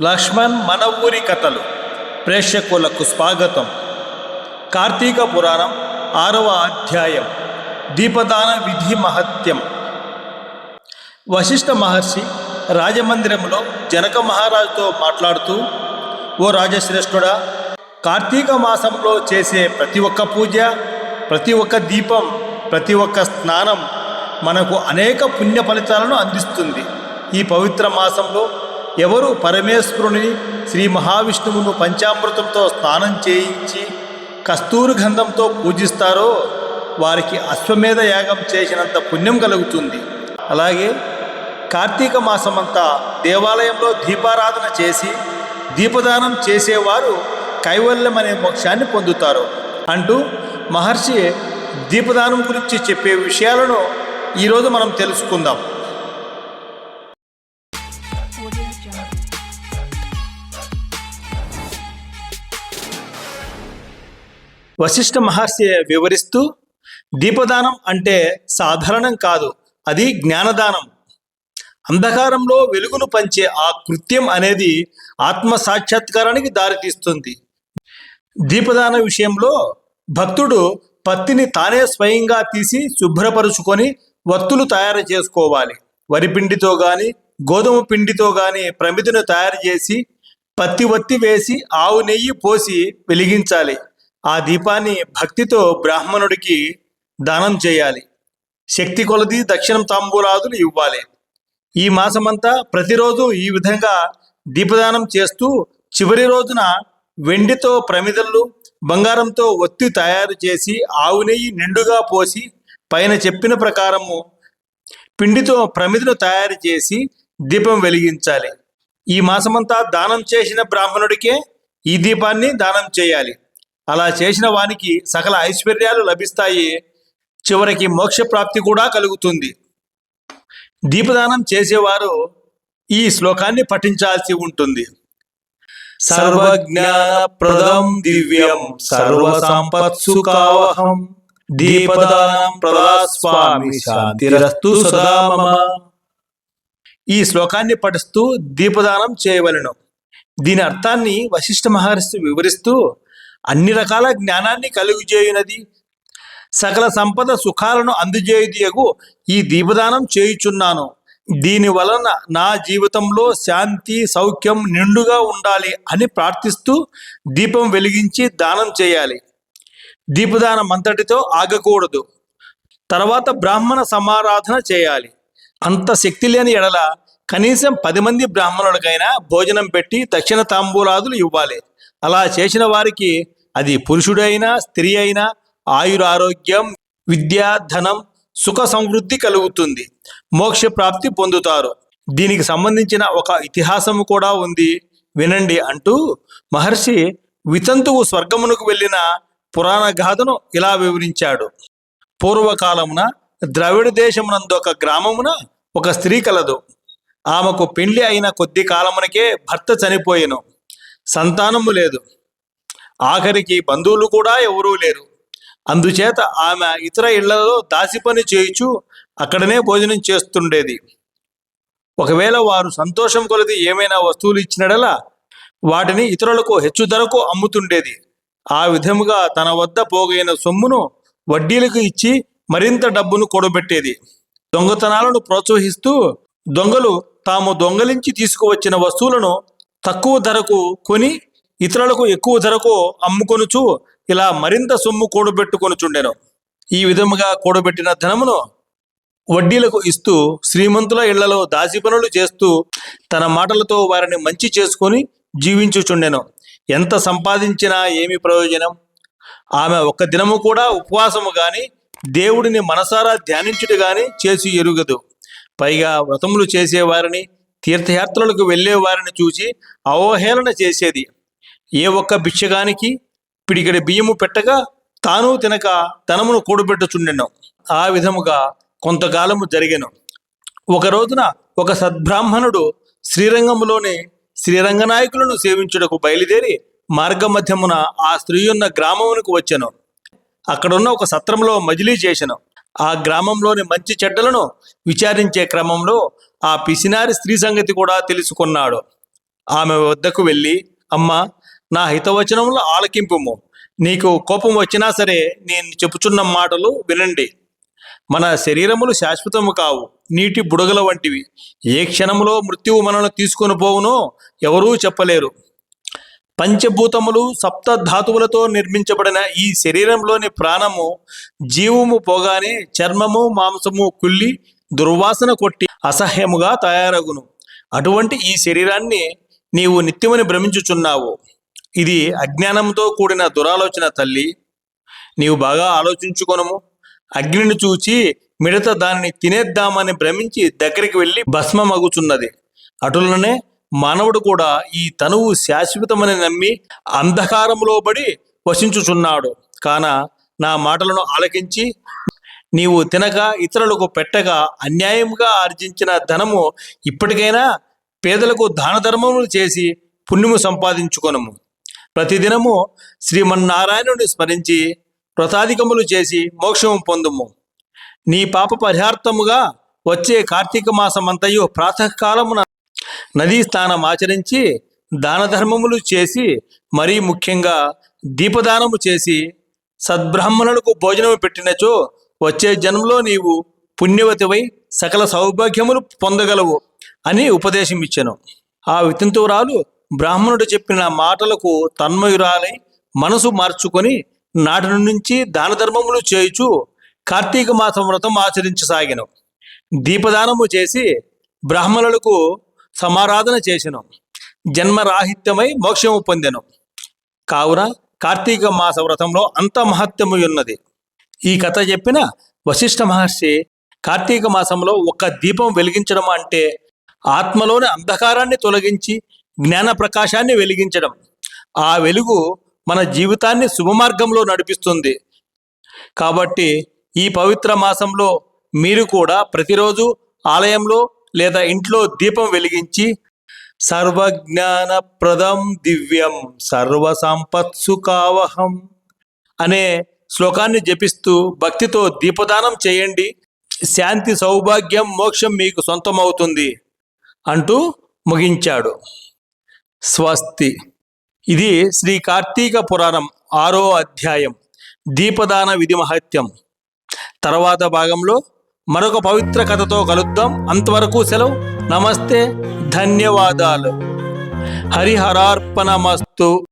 లక్ష్మణ్ మన ఊరి కథలు. ప్రేక్షకులకు స్వాగతం. కార్తీక పురాణం ఆరవ అధ్యాయం. దీపదాన విధి మహత్యం. వశిష్ఠ మహర్షి రాజమందిరంలో జనక మహారాజుతో మాట్లాడుతూ ఓ రాజశ్రేష్ఠుడా కార్తీక మాసంలో చేసే ప్రతి ఒక్క పూజ ప్రతి ఒక్క దీపం ప్రతి ఒక్క స్నానం మనకు అనేక పుణ్య ఫలితాలను అందిస్తుంది. ఈ పవిత్ర మాసంలో ఎవరు పరమేశ్వరుని శ్రీ మహావిష్ణువును పంచామృతంతో స్నానం చేయించి కస్తూరి గంధంతో పూజిస్తారో వారికి అశ్వమేధ యాగం చేసినంత పుణ్యం కలుగుతుంది. అలాగే కార్తీక మాసమంతా దేవాలయంలో దీపారాధన చేసి దీపదానం చేసేవారు కైవల్యం అనే మోక్షాన్ని పొందుతారు. అంటూ మహర్షి దీపదానం గురించి చెప్పే విషయాలను ఈరోజు మనం తెలుసుకుందాం. వశిష్ఠ మహర్షి వివరిస్తూ దీపదానం అంటే సాధారణం కాదు అది జ్ఞానదానం. అంధకారంలో వెలుగును పంచే ఆ కృత్యం అనేది ఆత్మ సాక్షాత్కారానికి దారితీస్తుంది. దీపదాన విషయంలో భక్తుడు పత్తిని తానే స్వయంగా తీసి శుభ్రపరుచుకొని వత్తులు తయారు చేసుకోవాలి. వరి పిండితో గాని గోధుమ పిండితో గాని ప్రమిదను తయారు చేసి పత్తి వత్తి వేసి ఆవు నెయ్యి పోసి వెలిగించాలి. ఆ దీపాన్ని భక్తితో బ్రాహ్మణుడికి దానం చేయాలి. శక్తి కొలది దక్షిణం తాంబూలాదులు ఇవ్వాలి. ఈ మాసమంతా ప్రతిరోజు ఈ విధంగా దీపదానం చేస్తూ చివరి రోజున వెండితో ప్రమిదలు బంగారంతో ఒత్తి తయారు చేసి ఆవు నెయ్యి నిండుగా పోసి పైన చెప్పిన ప్రకారము పిండితో ప్రమిదను తయారు చేసి దీపం వెలిగించాలి. ఈ మాసమంతా దానం చేసిన బ్రాహ్మణుడికే ఈ దీపాన్ని దానం చేయాలి. అలా చేసిన వానికి సకల ఐశ్వర్యాలు లభిస్తాయి. చివరికి మోక్ష ప్రాప్తి కూడా కలుగుతుంది. దీపదానం చేసేవారు ఈ శ్లోకాన్ని పఠించాల్సి ఉంటుంది. సర్వజ్ఞానప్రదం దివ్యం సర్వ సంపత్సుకావహం దీపదానం ప్రదాస్వామి శాంతిరస్తు ఈ శ్లోకాన్ని పఠిస్తూ దీపదానం చేయవలెను. దీని అర్థాన్ని వశిష్ఠ మహర్షి వివరిస్తూ అన్ని రకాల జ్ఞానాన్ని కలుగుజేయునది. సకల సంపద సుఖాలను అందజేయుదియగు ఈ దీపదానం చేయుచున్నాను. దీని వలన నా జీవితంలో శాంతి సౌఖ్యం నిండుగా ఉండాలి అని ప్రార్థిస్తూ దీపం వెలిగించి దానం చేయాలి. దీపదానం అంతటితో ఆగకూడదు. తర్వాత బ్రాహ్మణ సమారాధన చేయాలి. అంత శక్తి లేని ఎడల కనీసం పది మంది బ్రాహ్మణులకైనా భోజనం పెట్టి దక్షిణ తాంబూలాదులు ఇవ్వాలి. అలా చేసిన వారికి అది పురుషుడైనా స్త్రీ అయినా ఆయురారోగ్యం విద్య ధనం సుఖ సమృద్ధి కలుగుతుంది. మోక్ష ప్రాప్తి పొందుతారు. దీనికి సంబంధించిన ఒక ఇతిహాసము కూడా ఉంది. వినండి అంటూ మహర్షి వితంతువు స్వర్గమునకు వెళ్ళిన పురాణ గాథను ఇలా వివరించాడు. పూర్వకాలమున ద్రవిడ దేశమునందు ఒక గ్రామమున ఒక స్త్రీ కలదు. ఆమెకు పెండ్లి అయిన కొద్ది కాలమునకే భర్త చనిపోయెను. సంతానము లేదు. ఆఖరికి బంధువులు కూడా ఎవరూ లేరు. అందుచేత ఆమె ఇతర ఇళ్ళలో దాసి పని చేయుచు అక్కడనే భోజనం చేస్తుండేది. ఒకవేళ వారు సంతోషం కొలది ఏమైనా వస్తువులు ఇచ్చినడలా వాటిని ఇతరులకు హెచ్చు ధరకు అమ్ముతుండేది. ఆ విధముగా తన వద్ద పోగైన సొమ్మును వడ్డీలకు ఇచ్చి మరింత డబ్బును కూడబెట్టేది. దొంగతనాలను ప్రోత్సహిస్తూ దొంగలు తాము దొంగలించి తీసుకువచ్చిన వస్తువులను తక్కువ ధరకు కొని ఇతరులకు ఎక్కువ ధరకు అమ్ముకొనుచు ఇలా మరింత సొమ్ము కూడబెట్టుకొనుచుండెను. ఈ విధముగా కూడబెట్టిన ధనమును వడ్డీలకు ఇస్తూ శ్రీమంతుల ఇళ్ళలో దాసి పనులు చేస్తూ తన మాటలతో వారిని మంచి చేసుకొని జీవించుచుండెను. ఎంత సంపాదించినా ఏమి ప్రయోజనం? ఆమె ఒక్క దినము కూడా ఉపవాసము గాని దేవుడిని మనసారా ధ్యానించుట గాని చేసి ఎరుగదు. పైగా వ్రతములు చేసేవారిని తీర్థయాత్రలకు వెళ్ళేవారిని చూసి అవహేళన చేసేది. ఏ ఒక్క భిక్షగానికి పిడిగడి బియ్యము పెట్టగా తాను తినక ధనమును కూడబెట్టుచుండెను. ఆ విధముగా కొంతకాలము జరిగెను. ఒక రోజున ఒక సద్బ్రాహ్మణుడు శ్రీరంగములోని శ్రీరంగనాయకులను సేవించుటకు బయలుదేరి మార్గమధ్యమున ఆ స్త్రీ ఉన్న గ్రామమునకు వచ్చాను. అక్కడున్న ఒక సత్రంలో మజిలీ చేశాను ఆ గ్రామంలోని మంచి చెడ్డలను విచారించే క్రమంలో ఆ పిసినారి స్త్రీ సంగతి కూడా తెలుసుకున్నాడు. ఆమె వద్దకు వెళ్ళి అమ్మ నా హితవచనములు ఆలకింపుము. నీకు కోపం వచ్చినా సరే నేను చెప్పుచున్న మాటలు వినండి. మన శరీరములు శాశ్వతము కావు నీటి బుడగల వంటివి. ఏ క్షణములో మృత్యువు మనను తీసుకొని పోవునో ఎవరూ చెప్పలేరు. పంచభూతములు సప్త ధాతువులతో నిర్మించబడిన ఈ శరీరంలోని ప్రాణము జీవము పోగానే చర్మము మాంసము కుళ్ళి దుర్వాసన కొట్టి అసహ్యముగా తయారగును. అటువంటి ఈ శరీరాన్ని నీవు నిత్యమని భ్రమించుచున్నావు. ఇది అజ్ఞానంతో కూడిన దురాలోచన తల్లి. నీవు బాగా ఆలోచించుకొనము. అగ్నిని చూచి మిడత దానిని తినేద్దామని భ్రమించి దగ్గరికి వెళ్ళి భస్మమగుచున్నది. అటులనే మానవుడు కూడా ఈ తనువు శాశ్వతమని నమ్మి అంధకారములో పడి వసించుచున్నాడు కాన నా మాటలను ఆలకించి నీవు తినక ఇతరులకు పెట్టగా అన్యాయంగా ఆర్జించిన ధనము ఇప్పటికైనా పేదలకు దాన ధర్మములు చేసి పుణ్యము సంపాదించుకొనము. ప్రతిదినము శ్రీమన్నారాయణుని స్మరించి వ్రతాధికములు చేసి మోక్షము పొందుము. నీ పాప పరిహార్థముగా వచ్చే కార్తీక మాసమంతయు ప్రాతకాలమున నదీ స్నానం ఆచరించి దాన ధర్మములు చేసి మరీ ముఖ్యంగా దీపదానము చేసి సద్బ్రాహ్మణులకు భోజనము పెట్టినచో వచ్చే జన్మలో నీవు పుణ్యవతివై సకల సౌభాగ్యములు పొందగలవు అని ఉపదేశం ఇచ్చెను ఆ వితంతువురాలు బ్రాహ్మణుడు చెప్పిన మాటలకు తన్మయురాలై మనసు మార్చుకొని నాటి నుంచి దాన ధర్మములు చేయుచు కార్తీక మాసం వ్రతం ఆచరించసాగిన. దీపదానము చేసి బ్రాహ్మణులకు సమారాధన చేసెను. జన్మరాహిత్యమై మోక్షము పొందెను. కావున కార్తీక మాస వ్రతంలో అంత మహత్యము ఉన్నది ఈ కథ చెప్పిన వశిష్ఠ మహర్షి కార్తీక మాసంలో ఒక దీపం వెలిగించడం అంటే ఆత్మలోని అంధకారాన్ని తొలగించి జ్ఞాన ప్రకాశాన్ని వెలిగించడం. ఆ వెలుగు మన జీవితాన్ని శుభమార్గంలో నడిపిస్తుంది. కాబట్టి ఈ పవిత్ర మాసంలో మీరు కూడా ప్రతిరోజు ఆలయంలో లేదా ఇంట్లో దీపం వెలిగించి సర్వజ్ఞానప్రదం దివ్యం సర్వ సంపత్సు కావహం అనే శ్లోకాన్ని జపిస్తూ భక్తితో దీపదానం చేయండి. శాంతి సౌభాగ్యం మోక్షం మీకు సొంతమవుతుంది అంటూ ముగించాడు. స్వస్తి. ఇది శ్రీ కార్తీక పురాణం ఆరో అధ్యాయం. దీపదాన విధి మహత్యం. తర్వాత భాగంలో మరొక పవిత్ర కథతో కలుద్దాం. అంతవరకు సెలవు. నమస్తే. ధన్యవాదాలు. హరిహరార్పణమస్తు.